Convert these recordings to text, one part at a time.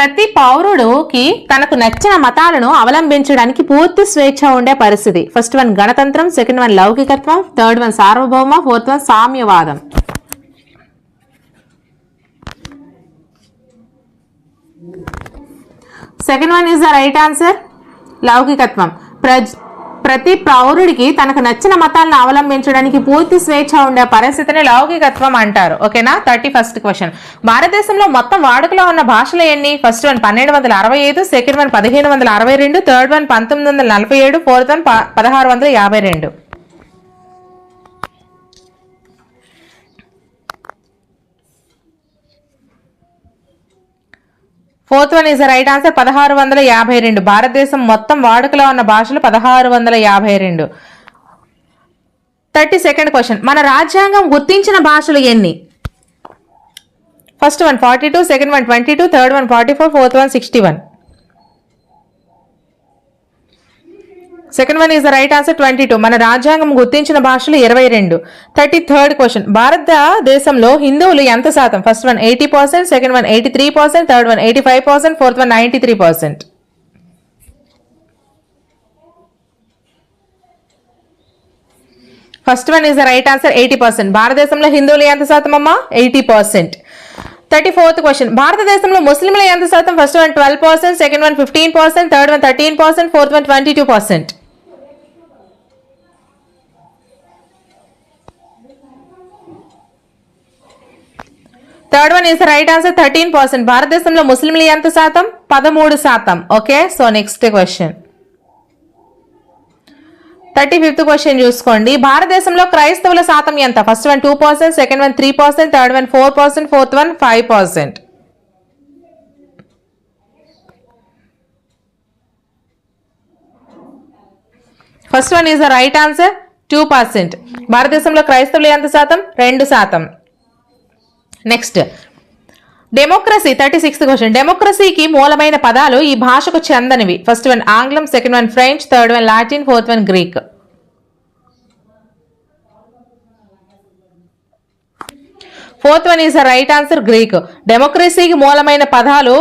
ప్రతి పౌరుడుకి తనకు నచ్చిన మతాలను అవలంబించడానికి పూర్తి స్వేచ్ఛ ఉండే పరిస్థితి. ఫస్ట్ వన్ గణతంత్రం సెకండ్ వన్ లౌకికత్వం థర్డ్ వన్ సార్వభౌమ fourth one సామ్యవాదం. Second one is the right answer లౌకికత్వం. ప్రజ్ ప్రతి పౌరుడికి తనకు నచ్చిన మతాలను అవలంబించడానికి పూర్తి స్వేచ్ఛ ఉండే పరిస్థితిని లౌకికత్వం అంటారు. ఓకేనా? Thirty first question. భారతదేశంలో మొత్తం వాడుకలో ఉన్న భాషలు ఎన్ని? ఫస్ట్ వన్ పన్నెండు వందల అరవై ఐదు సెకండ్ వన్ పదిహేను వందల అరవై రెండు థర్డ్ వన్ పంతొమ్మిది వందల నలభై ఏడు ఫోర్త్ వన్ ప- పదహారు వందల యాభై రెండు. Fourth one is right answer. పదహారు వందల యాభై రెండు. భారతదేశం మొత్తం వాడుకలో ఉన్న భాషలు పదహారు వందల యాభై రెండు. Thirty second question. మన రాజ్యాంగం గుర్తించిన భాషలు ఎన్ని? First one forty two second one twenty two third one forty four fourth one sixty one. Second one is the right answer twenty two మన రాజ్యాంగం గుర్తించిన భాషలు ఇరవై రెండు. థర్టీ థర్డ్ క్వశ్చన్ భారతదేశంలో హిందువులు ఎంత శాతం? First one eighty percent second one eighty three percent third one eighty five percent fourth one ninety three percent first one is the right answer eighty percent భారతదేశంలో హిందువులు ఎంత శాతం అమ్మా? Eighty percent thirty fourth question భారతదేశంలో ముస్లింల ఎంత శాతం? First one twelve percent second one fifteen percent third one thirteen percent fourth one twenty two percent third one is right answer thirteen percent భారతదేశంలో ముస్లింలు ఎంత శాతం? పదమూడు శాతం. Okay so next question thirty fifth question చూసుకోండి. భారతదేశంలో క్రైస్తవుల శాతం ఎంత? First one two percent second one three percent third one four percent fourth one five percent first one is the right answer two percent భారతదేశంలో క్రైస్తవులు ఎంత శాతం? రెండు శాతం. Next democracy thirty sixth question డెమోక్రసీకి మూలమైన పదాలు ఈ భాషకు చెందనివి. ఫస్ట్ వన్ ఆంగ్లం second one French third one Latin fourth one Greek fourth one is the right answer Greek డెమోక్రసీకి మూలమైన పదాలు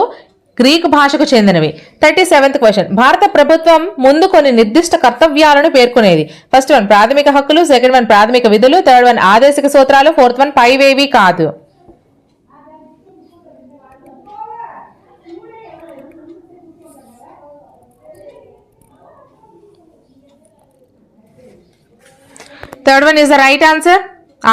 గ్రీక్ భాషకు చెందినవి. థర్టీ సెవెంత్ క్వశ్చన్ భారత ప్రభుత్వం ముందు కొన్ని నిర్దిష్ట కర్తవ్యాలను పేర్కొనేది. ఫస్ట్ వన్ ప్రాథమిక హక్కులు సెకండ్ వన్ ప్రాథమిక విధులు థర్డ్ వన్ ఆదేశిక సూత్రాలు ఫోర్త్ వన్ పైవేవి కాదు. Third one is the right answer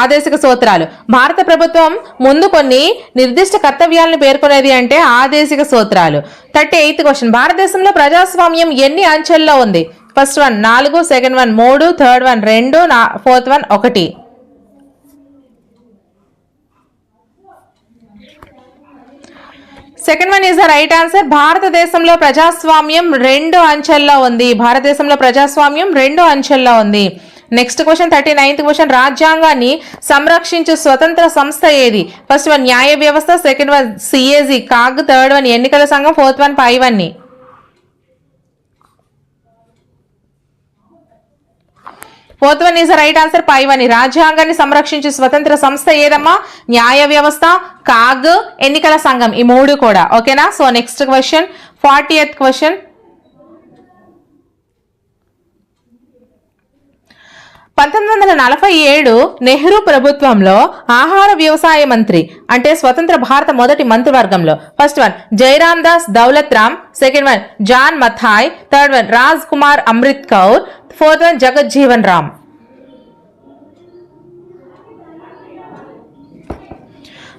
ఆదేశిక సూత్రాలు. భారత ప్రభుత్వం ముందు కొన్ని నిర్దిష్ట కర్తవ్యాలను పేర్కొనేది అంటే ఆదేశిక సూత్రాలు. థర్టీ ఎయిత్ క్వశ్చన్ భారతదేశంలో ప్రజాస్వామ్యం ఎన్ని అంచెల్లో ఉంది? ఫస్ట్ వన్ నాలుగు సెకండ్ వన్ మూడు థర్డ్ వన్ రెండు ఫోర్త్ వన్ ఒకటి. Second one is the right answer భారతదేశంలో ప్రజాస్వామ్యం రెండు అంచెల్లో ఉంది. భారతదేశంలో ప్రజాస్వామ్యం రెండు అంచెల్లో ఉంది. Next question thirty ninth question రాజ్యాంగాన్ని సంరక్షించే స్వతంత్ర సంస్థ ఏది? ఫస్ట్ వన్ న్యాయ వ్యవస్థ. Second one CAG CAG. Third one ఎన్నికల సంఘం. ఫోర్త్ వన్ పైవన్నీ fourth one is right answer పైవని రాజ్యాంగాన్ని సంరక్షించే స్వతంత్ర సంస్థ ఏదమ్మా? న్యాయ వ్యవస్థ కాగ్ ఎన్నికల సంఘం. ఈ మూడు కూడా. ఓకేనా so next question forty eighth question పంతొమ్మిది వందల నలభై ఏడు నెహ్రూ ప్రభుత్వంలో ఆహార వ్యవసాయ మంత్రి అంటే స్వతంత్ర భారత మొదటి మంత్రివర్గంలో. First one Jayaram Das Daulat Ram. Second one John Mathai. Third one Raj Kumar Amrit Kaur. Fourth one Jagjivan Ram.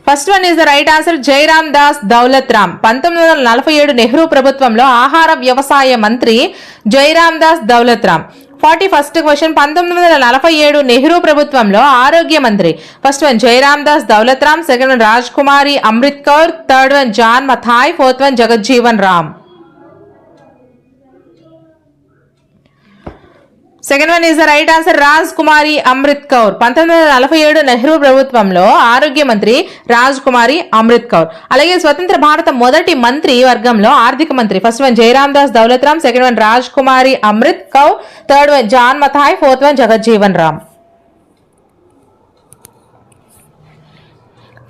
First one is the right answer Jayaram Das Daulat Ram. పంతొమ్మిది వందల నలభై ఏడు నెహ్రూ ప్రభుత్వంలో ఆహార వ్యవసాయ మంత్రి Jayaram Das Daulat Ram. Forty first question పంతొమ్మిది వందల నలభై ఏడు నెహ్రూ ప్రభుత్వంలో ఆరోగ్య మంత్రి. First one Jayaram Das Daulat Ram second one Raj Kumari Amrit Kaur third one John Mathai fourth one Jagjivan Ram. Second one is the right answer Raj Kumari Amrit Kaur. పంతొమ్మిది వందల నలభై ఏడు నెహ్రూ ప్రభుత్వంలో ఆరోగ్య మంత్రి రాజ్ కుమారి అమృత్ కౌర్. అలాగే స్వతంత్ర భారత మొదటి మంత్రి వర్గంలో ఆర్థిక మంత్రి first one Jayaram Das Daulat Ram second one Raj Kumari Amrit Kaur third one John Mathai fourth one Jagjivan Ram.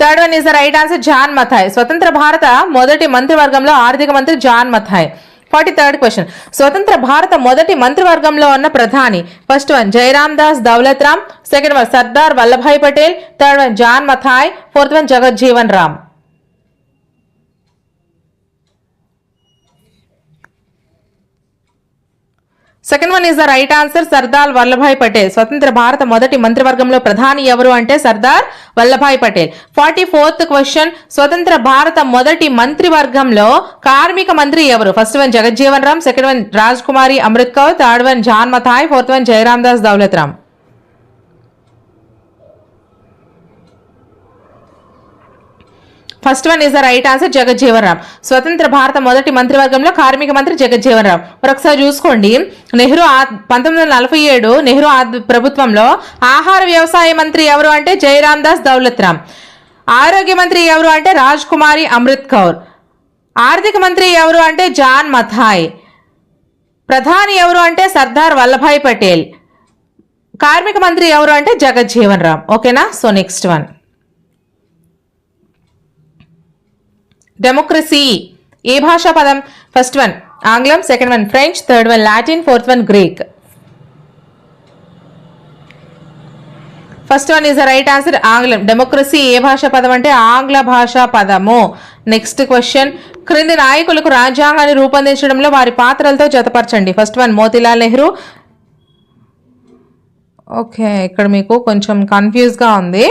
Third one is the right answer John Mathai. స్వతంత్ర భారత మొదటి మంత్రివర్గంలో ఆర్థిక మంత్రి John Mathai. Forty third question స్వతంత్ర భారత మొదటి మంత్రివర్గంలో ఉన్న ప్రధాని first one Jayaram Das Daulat Ram second one Sardar Vallabhbhai Patel third one John Mathai fourth one Jagjivan Ram. Second one is the right answer Sardar Vallabhbhai Patel స్వతంత్ర భారత మొదటి మంత్రివర్గంలో ప్రధాని ఎవరు అంటే Sardar Vallabhbhai Patel forty fourth question స్వతంత్ర భారత మొదటి మంత్రివర్గంలో కార్మిక మంత్రి ఎవరు? First one Jagjivan Ram second one Raj Kumari Amrit Kaur third one John Mathai fourth one Jayaram Das Daulat Ram first one is the right answer Jagjivan Ram స్వతంత్ర భారత మొదటి మంత్రివర్గంలో కార్మిక మంత్రి జగజ్జీవన్ రామ్ మరొకసారి చూసుకోండి. నెహ్రూ పంతొమ్మిది వందల నలభై ఏడు నెహ్రూ ఆద్- ప్రభుత్వంలో ఆహార వ్యవసాయ మంత్రి ఎవరు అంటే జయరామ్ దాస్ దౌలత్ రామ్ ఆరోగ్య మంత్రి ఎవరు అంటే రాజ్ కుమారి అమృత్ కౌర్. ఆర్థిక మంత్రి ఎవరు అంటే జాన్ మథాయ్. ప్రధాని ఎవరు అంటే సర్దార్ వల్లభాయ్ పటేల్. కార్మిక మంత్రి ఎవరు అంటే జగజ్జీవన్ రామ్. ఓకేనా? సో నెక్స్ట్ వన్ డెమోక్రసీ ఏ భాషా పదం? ఫస్ట్ వన్ ఆంగ్లం. Second one French third one Latin fourth one Greek first one is the right answer ఆంగ్లం. డెమోక్రసీ ఏ భాషా పదం అంటే ఆంగ్ల భాషా పదము. నెక్స్ట్ క్వశ్చన్ క్రింది నాయకులకు రాజ్యాంగాన్ని రూపొందించడంలో వారి పాత్రలతో జతపరచండి. First one Motilal Nehru. Okay ఇక్కడ మీకు కొంచెం కన్ఫ్యూజ్గా ఉంది.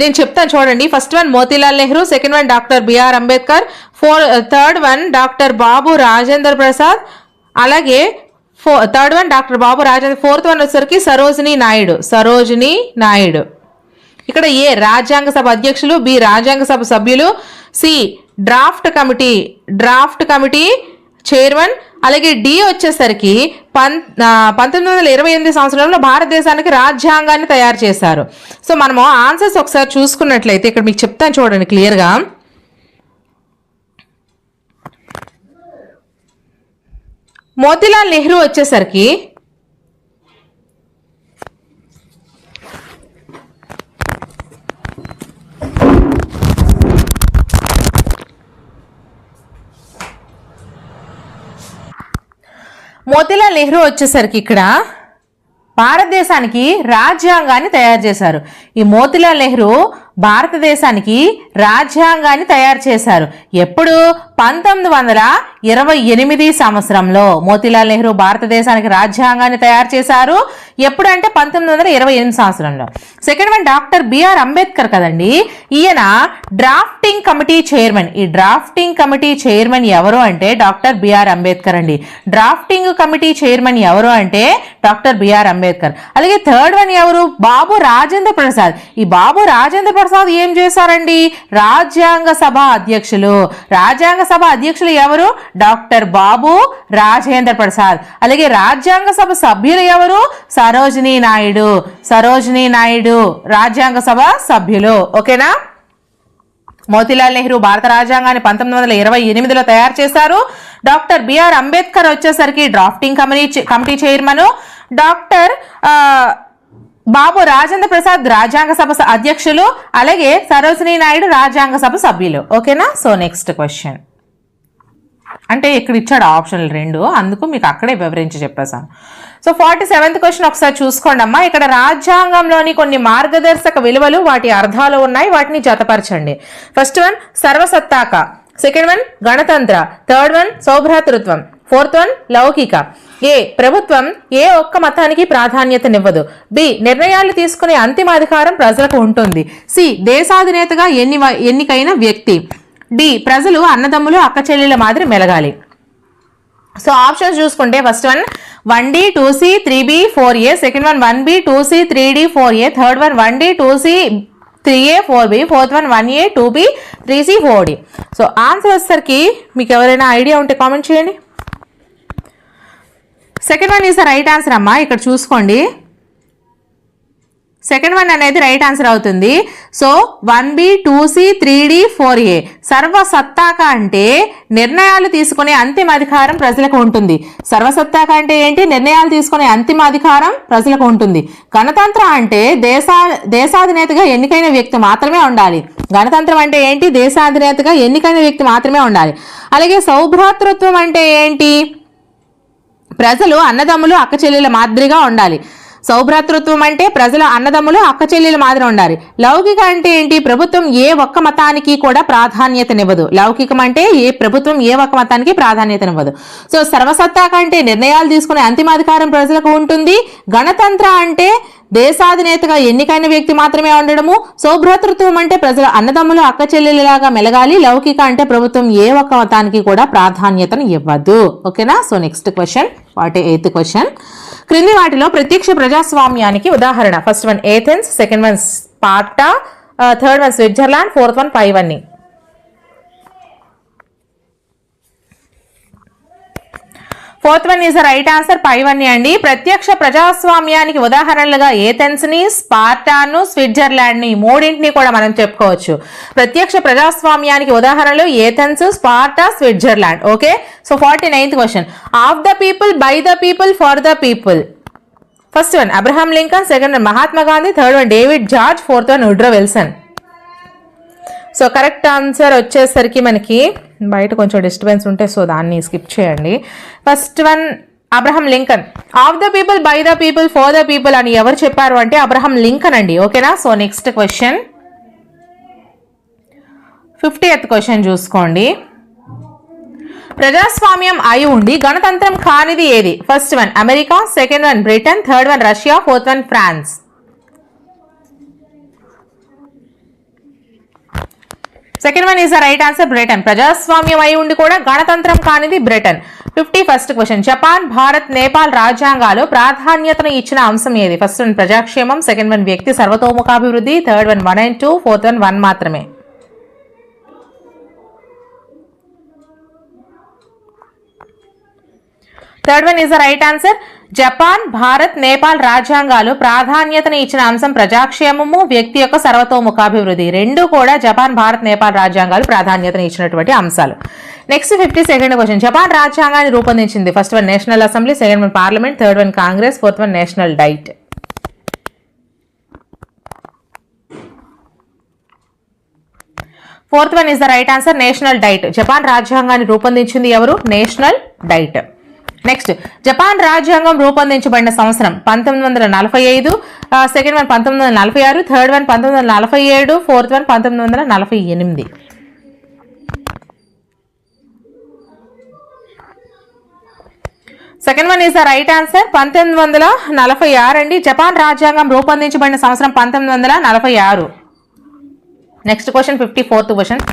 నేను చెప్తాను చూడండి. First one Motilal Nehru second one doctor B R Ambedkar four third one doctor Babu Rajendra Prasad అలాగే ఫో third one doctor Babu Rajendra fourth one వచ్చేసరికి సరోజిని నాయుడు సరోజిని నాయుడు. ఇక్కడ ఏ రాజ్యాంగ సభ అధ్యక్షులు బి రాజ్యాంగ సభ సభ్యులు C draft committee draft committee chairman అలాగే డి వచ్చేసరికి పం పంతొమ్మిది వందల ఇరవై ఎనిమిది సంవత్సరంలో భారతదేశానికి రాజ్యాంగాన్ని తయారు చేశారు. సో మనము ఆన్సర్స్ ఒకసారి చూసుకున్నట్లయితే ఇక్కడ మీకు చెప్తాను చూడండి క్లియర్గా. మోతిలాల్ నెహ్రూ వచ్చేసరికి మోతిలాల్ నెహ్రూ వచ్చేసరికి ఇక్కడ భారతదేశానికి రాజ్యాంగాన్ని తయారు చేశారు. ఈ మోతిలాల్ నెహ్రూ భారతదేశానికి రాజ్యాంగాన్ని తయారు చేశారు. ఎప్పుడు? పంతొమ్మిది వందల ఇరవై ఎనిమిది సంవత్సరంలో మోతీలాల్ నెహ్రూ భారతదేశానికి రాజ్యాంగాన్ని తయారు చేశారు. ఎప్పుడు అంటే పంతొమ్మిది వందల ఇరవై ఎనిమిది సంవత్సరంలో. Second one doctor B R Ambedkar కదండి. ఈయన డ్రాఫ్టింగ్ కమిటీ చైర్మన్. ఈ డ్రాఫ్టింగ్ కమిటీ చైర్మన్ ఎవరు అంటే డాక్టర్ బిఆర్ అంబేద్కర్ అండి. డ్రాఫ్టింగ్ కమిటీ చైర్మన్ ఎవరు అంటే డాక్టర్ బిఆర్ అంబేద్కర్. అలాగే థర్డ్ వన్ ఎవరు? బాబు రాజేంద్ర ప్రసాద్. ఈ బాబు రాజేంద్ర ప్రసాద్ ఏం చేశారండి? రాజ్యాంగ సభ అధ్యక్షులు. రాజ్యాంగ సభ అధ్యక్షులు ఎవరు? డాక్టర్ బాబు రాజేంద్ర ప్రసాద్. అలాగే రాజ్యాంగ సభ సభ్యులు ఎవరు? సరోజినీ నాయుడు. సరోజినీ నాయుడు రాజ్యాంగ సభ సభ్యులు. ఓకేనా? మోతిలాల్ నెహ్రూ భారత రాజ్యాంగాన్ని పంతొమ్మిది వందల ఇరవై ఎనిమిదిలో తయారు చేశారు. డాక్టర్ బిఆర్ అంబేద్కర్ వచ్చేసరికి drafting committee committee chairman. Doctor Babu Rajendra Prasad రాజ్యాంగ సభ స- అధ్యక్షులు అలాగే సరోజినీ నాయుడు రాజ్యాంగ సభ సభ్యులు. ఓకేనా? సో నెక్స్ట్ క్వశ్చన్ అంటే ఇక్కడ ఇచ్చాడు ఆప్షన్లు రెండు అందుకు మీకు అక్కడే వివరించి చెప్పేశాను. సో ఫార్టీ సెవెంత్ క్వశ్చన్ ఒకసారి చూసుకోండి అమ్మా. ఇక్కడ రాజ్యాంగంలోని కొన్ని మార్గదర్శక విలువలు వాటి అర్థాలు ఉన్నాయి వాటిని జతపరచండి. ఫస్ట్ వన్ సర్వసత్తాక. సెకండ్ వన్ గణతంత్ర. థర్డ్ వన్ సౌభ్రాతృత్వం. ఫోర్త్ వన్ లౌకిక. ఏ ప్రభుత్వం ఏ ఒక్క మతానికి ప్రాధాన్యతనివ్వదు. బి నిర్ణయాలు తీసుకునే అంతిమ అధికారం ప్రజలకు ఉంటుంది. సి దేశాధినేతగా ఎన్ని ఎన్నికైన వ్యక్తి. డి ప్రజలు అన్నదమ్ములు అక్క చెల్లెల మాదిరి మెలగాలి. సో ఆప్షన్స్ చూసుకుంటే first one one D two C three B four A. Second one one B two C three D four A. Third one one D two C three A four B. Fourth one one A two B three C four D. So answer వచ్చేసరికి మీకు ఎవరైనా idea ఉంటే comment చేయండి. Second one is the right answer అమ్మా. ఇక్కడ చూసుకోండి. Second one అనేది right answer అవుతుంది. So one B two C three D four A సర్వసత్తాక అంటే నిర్ణయాలు తీసుకునే అంతిమ అధికారం ప్రజలకు ఉంటుంది. సర్వసత్తాక అంటే ఏంటి? నిర్ణయాలు తీసుకునే అంతిమ అధికారం ప్రజలకు ఉంటుంది. గణతంత్రం అంటే దేశా దేశాధినేతగా ఎన్నికైన వ్యక్తి మాత్రమే ఉండాలి. గణతంత్రం అంటే ఏంటి? దేశాధినేతగా ఎన్నికైన వ్యక్తి మాత్రమే ఉండాలి. అలాగే సౌభ్రాతృత్వం అంటే ఏంటి? ప్రజలు అన్నదమ్ములు అక్క చెల్లెల మాదిరిగా ఉండాలి. సౌభ్రాతృత్వం అంటే ప్రజల అన్నదమ్ములు అక్కచెల్లెలు మాదిరి ఉండాలి. లౌకిక అంటే ఏంటి? ప్రభుత్వం ఏ ఒక్క మతానికి కూడా ప్రాధాన్యతనివ్వదు లౌకికం అంటే ఏ ప్రభుత్వం ఏ ఒక్క మతానికి ప్రాధాన్యతనివ్వదు సో సర్వసత్తా కంటే నిర్ణయాలు తీసుకునే అంతిమాధికారం ప్రజలకు ఉంటుంది. గణతంత్ర అంటే దేశాధినేతగా ఎన్నికైన వ్యక్తి మాత్రమే ఉండడము. సౌభ్రాతృత్వం అంటే ప్రజల అన్నదమ్ములు అక్క చెల్లెలలాగా మెలగాలి. లౌకిక అంటే ప్రభుత్వం ఏ ఒక్క మతానికి కూడా ప్రాధాన్యతను ఇవ్వదు. ఓకేనా? సో నెక్స్ట్ క్వశ్చన్ వాటి ఎయిత్ క్వశ్చన్. క్రింది వాటిలో ప్రత్యక్ష ప్రజాస్వామ్యానికి ఉదాహరణ. First one Athens second one Sparta third one Switzerland fourth one పైవన్నీ fourth one is right answer పైవన్నీ అండి. ప్రత్యక్ష ప్రజాస్వామ్యానికి ఉదాహరణలుగా ఏథెన్స్ని స్పార్టాను స్విట్జర్లాండ్ని మూడింటిని కూడా మనం చెప్పుకోవచ్చు. ప్రత్యక్ష ప్రజాస్వామ్యానికి ఉదాహరణలు Athens Sparta Switzerland. Okay? So forty ninth question. Of the people by the people for the people. First one Abraham Lincoln second one Mahatma Gandhi third one David George fourth one Woodrow Wilson. So correct answer వచ్చేసరికి మనకి బయట కొంచెం disturbance ఉంటే so దాన్ని skip చేయండి. First one Abraham Lincoln of the people by the people for the people అని ఎవరు చెప్పారు అంటే అబ్రహం లింకన్ అండి. ఓకేనా so next question fifty eighth question చూసుకోండి. ప్రజాస్వామ్యం అయి ఉండి గణతంత్రం కానిది ఏది? First one America second one Britain third one Russia fourth one France second one is the right answer Britain ప్రజాస్వామ్యం అయి ఉండి కూడా గణతంత్రం కానిది Britain fifty first question Japan Bharat Nepal రాజ్యాంగాలు ప్రాధాన్యతను ఇచ్చిన అంశం ఏది? ఫస్ట్ వన్ ప్రజాక్షేమం. సెకండ్ వన్ వ్యక్తి సర్వతోముఖాభివృద్ధి. Third one one and two fourth one one మాత్రమే. Third one is the right answer Japan Bharat Nepal రాజ్యాంగాలు ప్రాధాన్యతను ఇచ్చిన అంశం ప్రజాక్షేమము వ్యక్తి యొక్క సర్వతోముఖాభివృద్ధి. రెండు కూడా జపాన్ భారత్ నేపాల్ రాజ్యాంగాలు ప్రాధాన్యతను ఇచ్చినటువంటి అంశాలు. Next fifty second question Japan రాజ్యాంగాన్ని రూపొందించింది first one national assembly second one parliament third one Congress fourth one national diet fourth one is the right answer national diet Japan రాజ్యాంగాన్ని రూపొందించింది ఎవరు? నేషనల్ డైట్ నెక్స్ట్ జపాన్ రాజ్యాంగం రూపొందించబడిన సంవత్సరం పంతొమ్మిది వందల నలభై ఐదు సెకండ్ వన్ పంతొమ్మిది వందల నలభై ఆరు థర్డ్ వన్ పంతొమ్మిది వందల నలభై ఏడు ఫోర్త్ వన్ పంతొమ్మిది వందల నలభై ఎనిమిది. Second one is the right answer. పంతొమ్మిది వందల నలభై ఆరు అండి. జపాన్ రాజ్యాంగం రూపొందించబడిన సంవత్సరం పంతొమ్మిది వందల నలభై ఆరు. Next question fifty fourth question.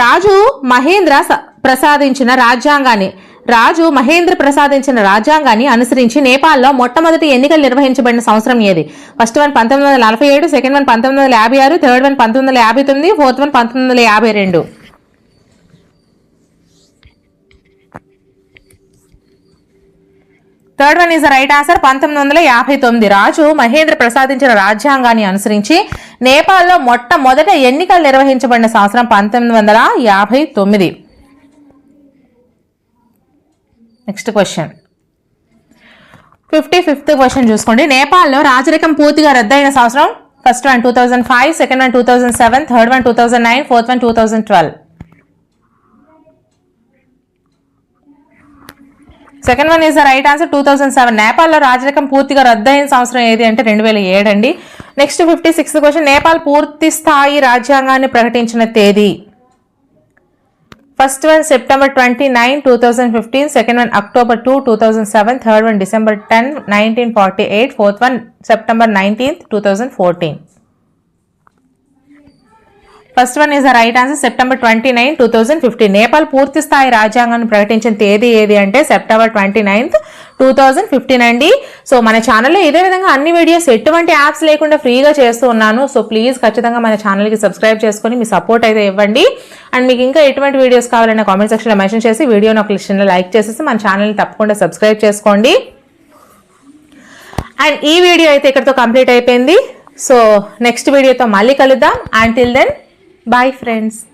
రాజు మహేంద్ర ప్రసాదించిన రాజ్యాంగాన్ని రాజు మహేంద్ర ప్రసాదించిన రాజ్యాంగాన్ని అనుసరించి నేపాల్లో మొట్టమొదటి ఎన్నికలు నిర్వహించబడిన సంవత్సరం ఏది? ఫస్ట్ వన్ పంతొమ్మిది వందల నలభై ఏడు సెకండ్ వన్ పంతొమ్మిది వందల యాభై ఆరు థర్డ్ వన్ పంతొమ్మిది వందల యాభై తొమ్మిది ఫోర్త్ వన్ పంతొమ్మిది వందల యాభై రెండు. Third one is the right answer పంతొమ్మిది వందల యాభై తొమ్మిది. రాజు మహేంద్ర ప్రసాదించిన రాజ్యాంగాన్ని అనుసరించి నేపాల్లో మొట్టమొదట ఎన్నికలు నిర్వహించబడిన సంవత్సరం పంతొమ్మిది వందల యాభై తొమ్మిది. Next question fifty fifth question చూసుకోండి. నేపాల్లో రాజరికం పూర్తిగా రద్దయిన సంవత్సరం first one two thousand five second one two thousand seven third one two thousand nine fourth one two thousand twelve second one is the right answer two thousand seven నేపాల్లో రాజరికం పూర్తిగా రద్దయిన సంవత్సరం ఏది అంటే రెండు వేల ఏడు అండి. Next fifty sixth question Nepal పూర్తి స్థాయి రాజ్యాంగాన్ని ప్రకటించిన తేదీ? First one September 29, 2015, second one October 2, 2007, third one December 10, 1948, fourth one September 19, 2014. First one is the right answer September twenty nine two thousand fifteen Nepal పూర్తి స్థాయి రాజ్యాంగాన్ని ప్రకటించిన తేదీ ఏది అంటే September twenty ninth two thousand fifteen అండి. So మన ఛానల్లో ఇదే విధంగా అన్ని వీడియోస్ ఎటువంటి యాప్స్ లేకుండా ఫ్రీగా చేస్తూ ఉన్నాను. సో ప్లీజ్ ఖచ్చితంగా మన ఛానల్కి సబ్స్క్రైబ్ చేసుకొని మీ సపోర్ట్ అయితే ఇవ్వండి. అండ్ మీకు ఇంకా ఎటువంటి వీడియోస్ కావాలన్న కామెంట్ సెక్షన్లో మెన్షన్ చేసి వీడియోని ఒక లిస్ట్లో లైక్ చేసేసి మన ఛానల్ని తప్పకుండా సబ్స్క్రైబ్ చేసుకోండి. అండ్ ఈ వీడియో అయితే ఇక్కడితో కంప్లీట్ అయిపోయింది. సో నెక్స్ట్ వీడియోతో మళ్ళీ కలుద్దాం. Until then Bye friends.